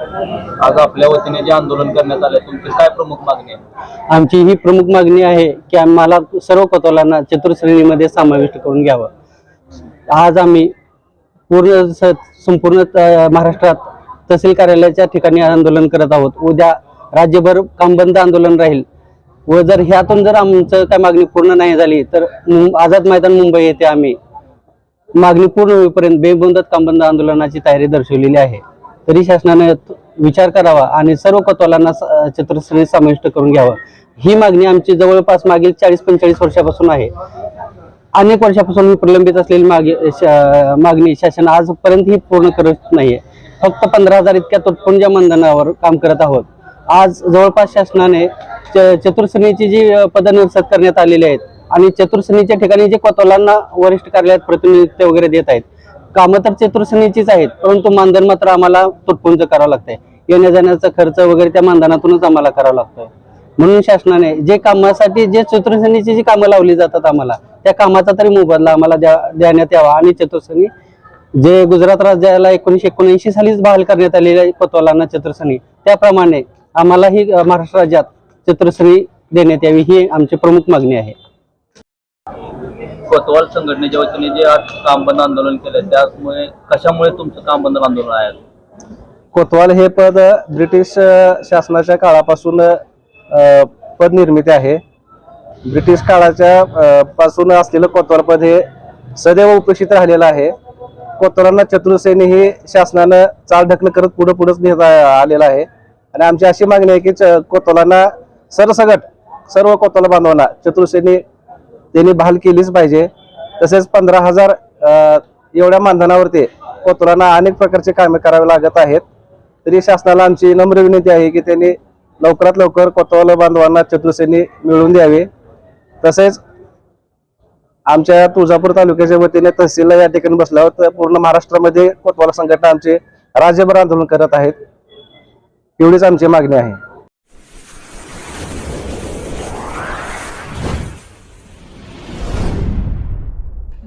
आज आपल्या वतीने जे आंदोलन करण्यात आले तुमची काय प्रमुख मागणी आहे? आमची ही प्रमुख मागणी आहे की आम्हाला सर्व कतोलांना चतुर्श्रेणीमध्ये समाविष्ट करून घ्यावं. आज आम्ही पूर्ण स- संपूर्ण महाराष्ट्रात तहसील कार्यालयाच्या ठिकाणी आंदोलन करत आहोत. उद्या राज्यभर कामबंद आंदोलन राहील. व जर ह्यातून जर आमचं काय मागणी पूर्ण नाही झाली तर मुं- आझाद मैदान मुंबई येथे आम्ही मागणी पूर्ण होईपर्यंत बेमुदत कामबंद आंदोलनाची तयारी दर्शवलेली आहे. तरी शासनाने विचार करावा आणि सर्व कत्वालांना स- समाविष्ट करून घ्यावं. ही मागणी आमची जवळपास मागील चाळीस पंचेचाळीस वर्षापासून आहे. अनेक वर्षापासून प्रलंबित असलेली मागे शा- मागणी शासन आजपर्यंत ही पूर्ण करत नाहीये. फक्त पंधरा हजार इतक्या तुटपुंजा मानधनावर काम करत आहोत आज जवळपास शासनाने च- चतुर्श्रेणीची जी अ, पदं निवसत करण्यात आलेली आहेत आणि चतुर्श्रेणीच्या ठिकाणी जे कोतवालांना वरिष्ठ कार्यालयात प्रतिनिधित्व वगैरे देत आहेत कामं तर चतुर्श्रेणीचीच आहेत परंतु मानधन मात्र आम्हाला तुटपुंज करावं लागतंय. येण्या जाण्याचा खर्च वगैरे त्या मानधनातूनच आम्हाला करावा लागतोय. म्हणून शासनाने जे कामासाठी जे चतुर्श्रेणीची जी कामं लावली जातात आम्हाला त्या कामाचा तरी मोबदला आम्हाला द्या देण्यात यावा आणि चतुर्श्रेणी जे गुजरात राज्याला एकोणीशे एकोणऐंशी सालीच बहाल करण्यात आलेल्या कोतवालांना चतुर्श्रेणी त्याप्रमाणे आम्हालाही महाराष्ट्र राज्यात चतुर्श्रेणी देण्यात यावी ही आमची प्रमुख मागणी आहे. कोतवाल संघटनेच्या वतीने जे आज काम बंद आंदोलन केलं त्यामुळे कशामुळे तुमचं काम बंद आंदोलन आहे? कोतवाल हे पद ब्रिटिश शासनाच्या काळापासून पद निर्मिती आहे. ब्रिटिश काळाच्या पासून असलेलं कोतवाल पद हे सदैव उपेक्षित राहिलेलं आहे. कोतवालांना चतुर्सेनी ही शासनानं चाल ढकल करत पुढे पुढेच नेता आलेलं आहे. आणि आमची अशी मागणी आहे की च- कोतवालांना सरसगट सर्व कोतवाल बांधवांना चतुर्सेनी त्यांनी बहाल केलीच पाहिजे. तसेच पंधरा हजार एवढ्या मानधनावरती कोतुरांना अनेक प्रकारचे कामे करावे लागत आहेत. तरी शासनाला आमची नम्र विनंती आहे की त्यांनी लवकरात लवकर कोतवाल बांधवांना चतुर्सेनी मिळवून द्यावे. तसेच आमच्या तुळजापूर तालुक्याच्या वतीने तहसीलला या ठिकाणी बसल्यावर तर पूर्ण महाराष्ट्रामध्ये कोतवाल संघटना आमचे राज्यभर आंदोलन करत आहेत. एवढीच आमची मागणी आहे.